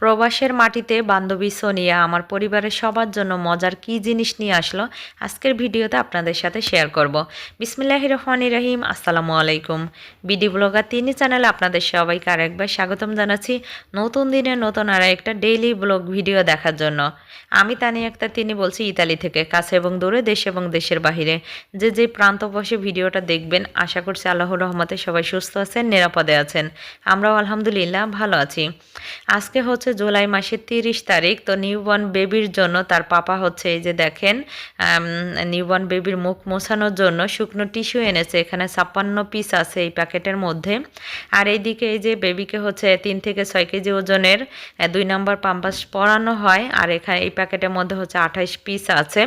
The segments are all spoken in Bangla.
প্রবাসের মাটিতে বান্ধবী সোনিয়া, আমার পরিবারের সবার জন্য মজার কি জিনিস নিয়ে আসলো, আজকের ভিডিওতে আপনাদের সাথে শেয়ার করব। বিসমিল্লাহ রহমানি রহিম, আসসালামু আলাইকুম। বিডি ব্লগার তিনি চ্যানেলে আপনাদের সবাইকে আরেকবার স্বাগতম জানাচ্ছি নতুন দিনে নতুন আর একটা ডেইলি ব্লগ ভিডিও দেখার জন্য। আমি তানি একটা তিনি বলছি ইতালি থেকে, কাছে এবং দূরে, দেশ এবং দেশের বাহিরে। যে যে প্রান্ত বসে ভিডিওটা দেখবেন, আশা করছি আল্লাহর রহমতে সবাই সুস্থ আছেন, নিরাপদে আছেন। আমরাও আলহামদুলিল্লাহ ভালো আছি। আজকে হচ্ছে জুলাই মাসের তিরিশ তারিখ, তো নিউবর্ন বেবির জন্য তার পাপা হচ্ছে এই যে দেখেন নিউবর্ন বেবির মুখ মোছানোর জন্য শুকনো টিস্যু এনেছে, এখানে ছাপ্পান্ন পিস আছে এই প্যাকেটের মধ্যে। আর এইদিকে এই যে বেবিকে হচ্ছে তিন থেকে ছয় কেজি ওজনের দুই নম্বর পাম্পাস পরানো হয়, আর এখানে এই প্যাকেটের মধ্যে হচ্ছে আঠাইশ পিস আছে।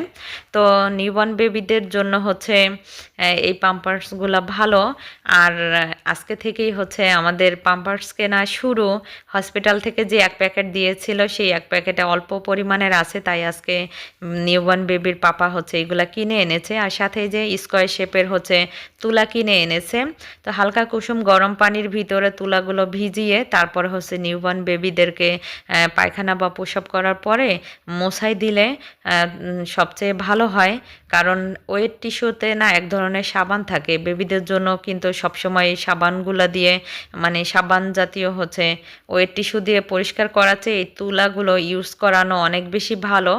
তো নিউবর্ন বেবিদের জন্য হচ্ছে এই পাম্পার্সগুলো ভালো। আর আজকে থেকেই হচ্ছে আমাদের পাম্পার্স কেনা শুরু, হসপিটাল থেকে যে এক প্যাকেট দিয়েছিল, সেই এক প্যাকেটে অল্প পরিমাণের আছে, তাই আজকে নিউবর্ন বেবির পাপা হচ্ছে এগুলা কিনে এনেছে। আর সাথে যে স্কোয়ার শেপের হচ্ছে তুলা কিনে এনেছে। তো হালকা কুসুম গরম পানির ভিতরে তুলাগুলো ভিজিয়ে, তারপর হচ্ছে নিউবর্ন বেবিদেরকে পায়খানা বা প্রসব করার পরে মশাই দিলে সবচেয়ে ভালো হয়। কারণ ওয়েট টিস্যুতে না এক ধরনের সাবান থাকে। বেবিদের জন্য কিন্তু সবসময় এই সাবানগুলো দিয়ে মানে সাবান জাতীয় হচ্ছে ওয়েট টিস্যু দিয়ে পরিষ্কার করাচ্ছে এই তুলাগুলো ইউজ করানো অনেক বেশি ভালো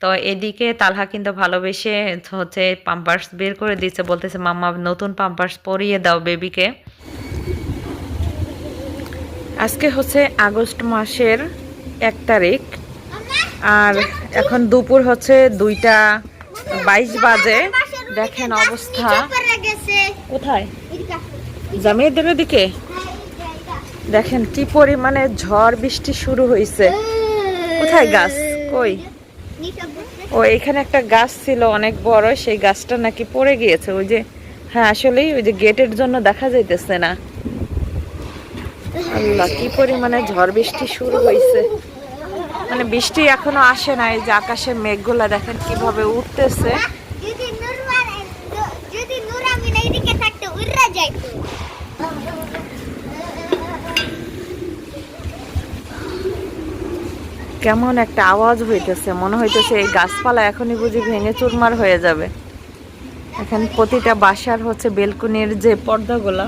তো এদিকে তালহা কিন্তু ভালোবেসে হচ্ছে পাম্পার্স বের করে দিচ্ছে বলতেছে মাম্মা নতুন পাম্পার্স পরিয়ে দাও বেবিকে আজকে হচ্ছে আগস্ট মাসের এক তারিখ আর এখন দুপুর হচ্ছে দুইটা বাইশ বাজে দেখেন অবস্থা কোথায় জামিয়াদের দিকে দেখেন কি পরিমাণে ঝড় বৃষ্টি শুরু হয়েছে কোথায় গাছ? কই? ও, এখানে একটা গাছ ছিল অনেক বড়, সেই গাছটা নাকি পড়ে গিয়েছে। ওই যে হ্যাঁ আসলেই ওই যে গেটের জন্য দেখা যাইতেছে না। আল্লাহ, কি পরিমাণে ঝড় বৃষ্টি শুরু হয়েছে মানে বৃষ্টি এখনও আসে না এই যে আকাশের মেঘগুলা দেখেন কীভাবে উঠতেছে। কেমন একটা আওয়াজ হইতেছে। মনে হইতেছে এই গাছপালা এখনই বুঝি ভেঙে চুরমার হয়ে যাবে। এখানে প্রতিটা বাসার হচ্ছে বেলকুনির যে পর্দাগুলা,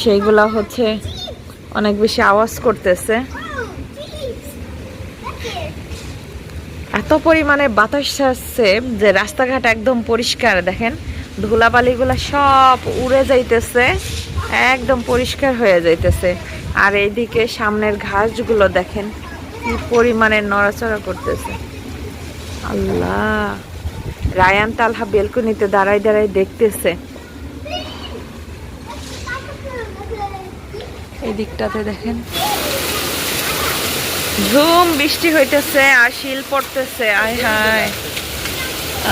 সেইগুলা হচ্ছে অনেক বেশি আওয়াজ করতেছে। এত পরিমাণে বাতাস আসছে যে রাস্তাঘাট একদম পরিষ্কার, দেখেন? ধুলাবালিগুলা সব উড়ে যাইতেছে, একদম পরিষ্কার হয়ে যাইতেছে। আর এইদিকে সামনের ঘাসগুলো দেখেন কি পরিমাণে নড়াচড়া করতেছে। আল্লাহ। রায়ান তালহা বেলকনিতে দাঁড়াই দাঁড়াই দেখতেছে। এই দিকটাতে দেখেন। ঝুম বৃষ্টি হইতেছে, আর শিল পড়তেছে। আয় হায়।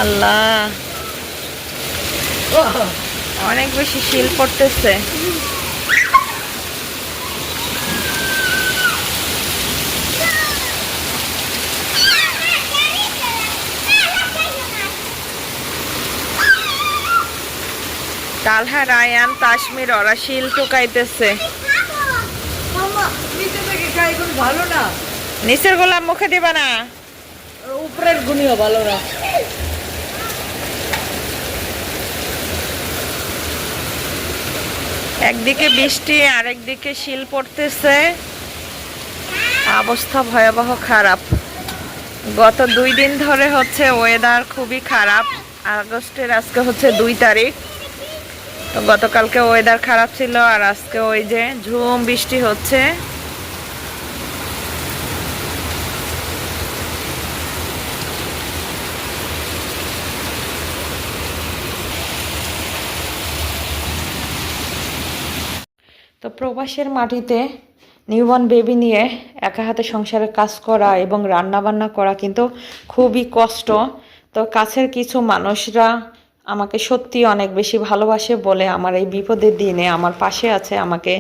আল্লাহ। অনেক বেশি শিল পড়তেছে। তালহা রায়ান তাসমির ওরা শিল টোকাইতেছে ভালো না নিচের গোলাপ মুখে দিবা না। উপরের গুণীয় ভালো না। একদিকে বৃষ্টি আরেকদিকে শিল পড়তেছে। অবস্থা ভয়াবহ খারাপ। গত দুই দিন ধরে হচ্ছে ওয়েদার খুবই খারাপ। আগস্টের আজকে হচ্ছে দুই তারিখ। তো গতকালকে ওয়েদার খারাপ ছিল আর আজকে ওই যে ঝুম বৃষ্টি হচ্ছে। তো প্রবাসের মাটিতে নিউবর্ন বেবি নিয়ে একা হাতে সংসারে কাজ করা এবং রান্না বান্না করা কিন্তু খুবই কষ্ট। তো কাছের কিছু মানুষরা আমাকে সত্যি অনেক বেশি ভালোবাসে বলে আমার এই বিপদের দিনে আমার পাশে আছে, আমাকে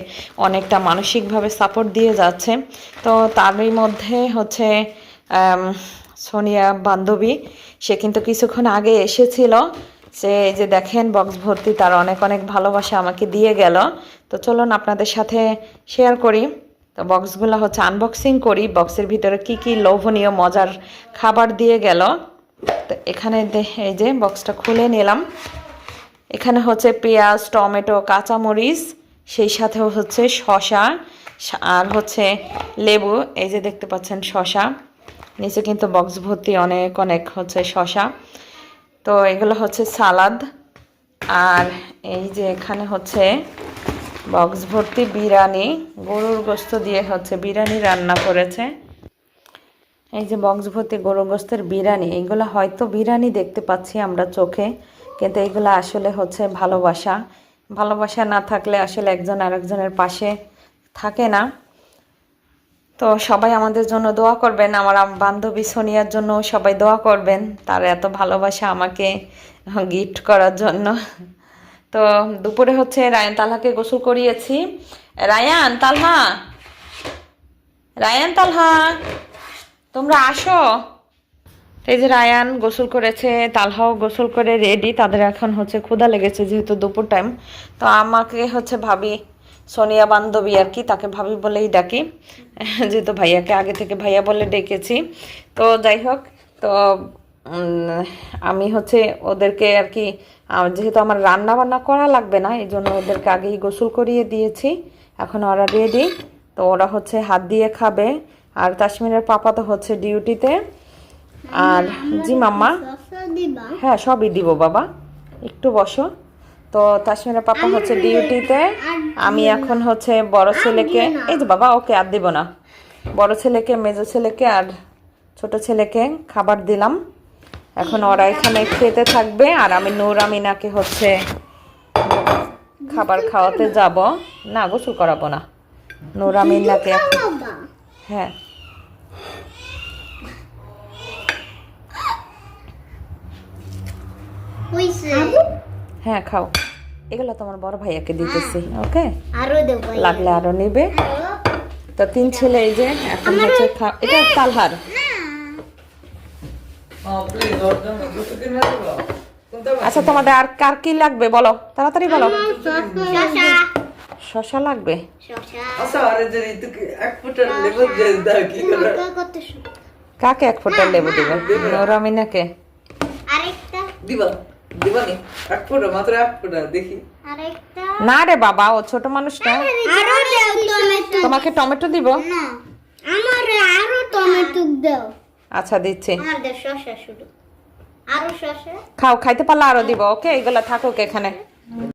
অনেকটা মানসিকভাবে সাপোর্ট দিয়ে যাচ্ছে। তো তারই মধ্যে হচ্ছে সোনিয়া বান্ধবী, সে কিন্তু কিছুক্ষণ আগে এসেছিল। সে যে দেখেন বক্স ভর্তি, তার অনেক অনেক ভালোবাসা আমাকে দিয়ে গেল। তো চলুন আপনাদের সাথে শেয়ার করি। তো বক্সগুলো হচ্ছে আনবক্সিং করি। বক্সের ভিতরে কি কি লোভনীয়, মজার খাবার দিয়ে গেল। তো এখানে এই যে বক্সটা খুলে নিলাম। এখানে হচ্ছে পেঁয়াজ, টমেটো, কাঁচামরিচ, সেই সাথে হচ্ছে শশা আর হচ্ছে লেবু, এই যে দেখতে পাচ্ছেন শশা নিচে কিন্তু বক্স ভর্তি অনেক অনেক হচ্ছে শশা তো এগুলো হচ্ছে সালাদ। আর এই যে এখানে হচ্ছে বক্স ভর্তি বিরিয়ানি। গরুর গোস্ত দিয়ে হচ্ছে বিরিয়ানি রান্না করেছে। এই যে বক্স ভর্তি গরু গোস্তের বিরিয়ানি এইগুলো হয়তো বিরিয়ানি দেখতে পাচ্ছি আমরা চোখে, কিন্তু এইগুলো আসলে হচ্ছে ভালোবাসা। ভালোবাসা না থাকলে আসলে একজন আরেকজনের পাশে থাকে না। তো সবাই আমাদের জন্য দোয়া করবেন, আমার বান্ধবী সোনিয়ার জন্য সবাই দোয়া করবেন, তার এত ভালোবাসা আমাকে গিফট করার জন্য। তো দুপুরে হচ্ছে রায়ান তালহাকে গোসল করিয়েছি। রায়ান তালহা! রায়ান তালহা! তোমরা আসো। এই যে রায়ান গোসল করেছে, তালহাও গোসল করে রেডি তাদের এখন হচ্ছে ক্ষুধা লেগেছে যেহেতু দুপুর টাইম তো আমাকে হচ্ছে ভাবি, সোনিয়া বান্ধবী আর কি, তাকে ভাবি বলেই ডাকি। যেহেতু ভাইয়াকে আগে থেকে ভাইয়া বলে ডেকেছি। তো যাই হোক, তো আমি হচ্ছে ওদেরকে আর কি যেহেতু আমার রান্না বান্না করা লাগবে না, এই জন্য ওদেরকে আগেই গোসল করিয়ে দিয়েছি। এখন ওরা রেডি তো ওরা হচ্ছে হাত দিয়ে খাবে। আর কাশ্মীরের পাপা তো হচ্ছে ডিউটিতে। আর জি মাম্মা? হ্যাঁ সবই দিব বাবা। একটু বসো। তো তাসমিরা পাপা হচ্ছে ডিউটিতে। আমি এখন হচ্ছে বড় ছেলেকে এই যে বাবা ওকে আর দিব না। বড় ছেলেকে মেজো ছেলেকে আর ছোট ছেলেকে খাবার দিলাম। এখন ওরা এখানে খেতে থাকবে আর আমি নূর আমিনাকে হচ্ছে খাবার খাওয়াতে যাব। না গোসল করাবো না। নূর আমিনাকে এখন- হ্যাঁ। হ্যাঁ খাও। এগুলো তোমার বড় ভাইয়াকে দিতেছি ওকে? আরও দেব লাগলে আরও নিবে। তো তিন ছেলে এই যে এখন হচ্ছে এটা তালহার। হ্যাঁ আচ্ছা তোমাদের আর কার কি লাগবে বলো? তাড়াতাড়ি বলো। শসা শশা। লাগবে? আচ্ছা কাকে এক ফোঁটা লেবু দিবে। নরামিনাকে। আরেকটা। দিবা। এক ফুটা মাত্র এক ফুটা দেখি। না রে বাবা ও ছোট মানুষ না। তোমাকে টমেটো দিব? আমার আরও টমেটো দাও। আচ্ছা দিচ্ছি। শুধু। আরও খাও খাইতে পারলে আরও দিব ওকে? এগুলা থাকুক এখানে।